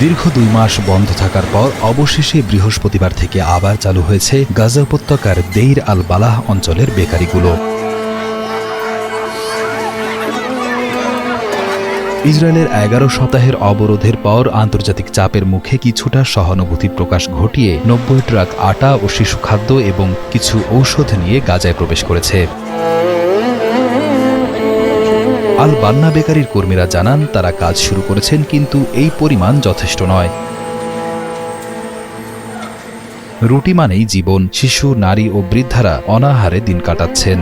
দীর্ঘ দুই মাস বন্ধ থাকার পর অবশেষে বৃহস্পতিবার থেকে আবার চালু হয়েছে গাজা উপত্যকার দেইর আল বালাহ অঞ্চলের বেকারিগুলো। ইসরায়েলের এগারো সপ্তাহের অবরোধের পর আন্তর্জাতিক চাপের মুখে কিছুটা সহানুভূতি প্রকাশ ঘটিয়ে নব্বই ট্রাক আটা ও শিশু খাদ্য এবং কিছু ঔষধ নিয়ে গাজায় প্রবেশ করেছে। আল বান্না বেকারির কর্মীরা জানান, তারা কাজ শুরু করেছেন, কিন্তু এই পরিমাণ যথেষ্ট নয়। রুটি মানেই জীবন, শিশু, নারী ও বৃদ্ধারা অনাহারে দিন কাটাচ্ছেন।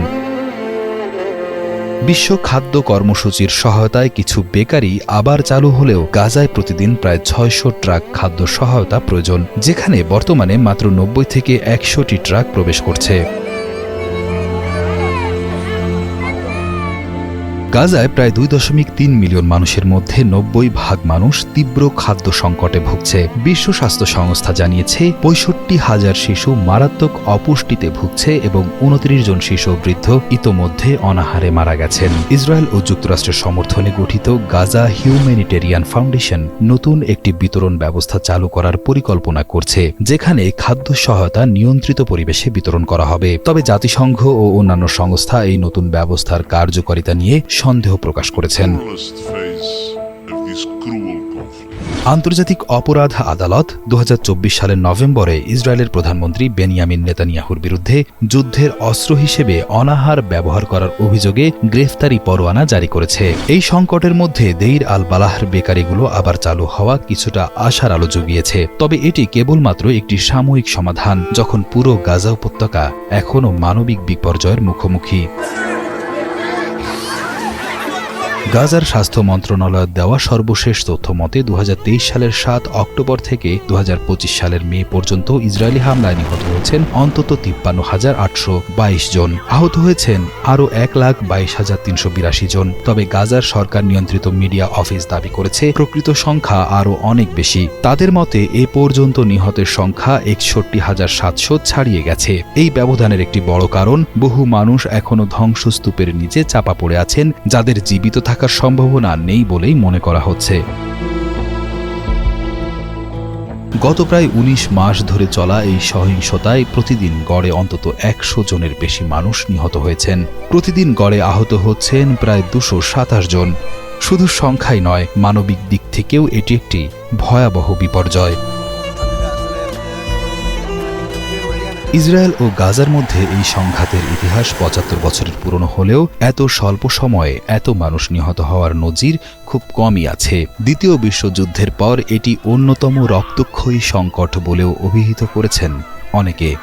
বিশ্ব খাদ্য কর্মসূচির সহায়তায় কিছু বেকারি আবার চালু হলেও গাজায় প্রতিদিন প্রায় ছয়শো ট্রাক খাদ্য সহায়তা প্রয়োজন, যেখানে বর্তমানে মাত্র নব্বই থেকে একশোটি ট্রাক প্রবেশ করছে। গাজায় প্রায় দুই দশমিক তিন মিলিয়ন মানুষের মধ্যে নব্বই ভাগ মানুষ তীব্র খাদ্য সংকটে ভুগছে। বিশ্ব স্বাস্থ্য সংস্থা জানিয়েছে, পঁয়ষট্টি হাজার শিশু মারাত্মক অপুষ্টিতে ভুগছে এবং উনত্রিশ জন শিশু বৃদ্ধ ইতোমধ্যে অনাহারে মারা গেছেন। ইসরায়েল ও যুক্তরাষ্ট্রের সমর্থনে গঠিত গাজা হিউম্যানিটেরিয়ান ফাউন্ডেশন নতুন একটি বিতরণ ব্যবস্থা চালু করার পরিকল্পনা করছে, যেখানে খাদ্য সহায়তা নিয়ন্ত্রিত পরিবেশে বিতরণ করা হবে। তবে জাতিসংঘ ও অন্যান্য সংস্থা এই নতুন ব্যবস্থার কার্যকারিতা নিয়ে সন্দেহ প্রকাশ করেছেন. আন্তর্জাতিক অপরাধ আদালত দু হাজার চব্বিশ সালের নভেম্বরে ইসরায়েলের প্রধানমন্ত্রী বেনিয়ামিন নেতানিয়াহুর বিরুদ্ধে যুদ্ধের অস্ত্র হিসেবে অনাহার ব্যবহার করার অভিযোগে গ্রেফতারি পরোয়ানা জারি করেছে। এই সংকটের মধ্যে দেইর আল বালাহর বেকারিগুলো আবার চালু হওয়া কিছুটা আশার আলো জুগিয়েছে। তবে এটি কেবলমাত্র একটি সাময়িক সমাধান যখন পুরো গাজা উপত্যকা এখনও মানবিক বিপর্যয়ের মুখোমুখি। গাজার স্বাস্থ্য মন্ত্রণালয়ের দেওয়া সর্বশেষ তথ্য মতে দু হাজার তেইশ সালের সাত অক্টোবর থেকে দু হাজার পঁচিশ সালের মে পর্যন্ত ইসরায়েলি হামলায় নিহত হয়েছেন অন্তত তিপ্পান্ন হাজার আটশো বাইশ জন। আহত হয়েছেন আরও এক লাখ বাইশ হাজার তিনশো বিরাশি জন। তবে গাজার সরকার নিয়ন্ত্রিত মিডিয়া অফিস দাবি করেছে, প্রকৃত সংখ্যা আরও অনেক বেশি। তাদের মতে এ পর্যন্ত নিহতের সংখ্যা একষট্টি হাজার সাতশো ছাড়িয়ে গেছে। এই ব্যবধানের একটি বড় কারণ, বহু মানুষ এখনও ধ্বংসস্তূপের নিচে চাপা পড়ে আছেন, যাদের জীবিত থাকার সম্ভাবনা নেই বলেই মনে করা হচ্ছে। গত প্রায় ১৯ মাস ধরে চলা এই সহিংসতায় প্রতিদিন গড়ে অন্তত একশো জনের বেশি মানুষ নিহত হয়েছেন। প্রতিদিন গড়ে আহত হচ্ছেন প্রায় দুশো সাতাশ জন। শুধু সংখ্যাই নয়, মানবিক দিক থেকেও এটি একটি ভয়াবহ বিপর্যয়। ইসরায়েল ও গাজার মধ্যে এই সংঘাতের ইতিহাস পঁচাত্তর বছরের পুরনো হলেও এত স্বল্প সময়ে এত মানুষ নিহত হওয়ার নজির খুব কমই আছে। দ্বিতীয় বিশ্বযুদ্ধের পর এটি অন্যতম রক্তক্ষয়ী সংকট বলেও অভিহিত করেছেন অনেকে।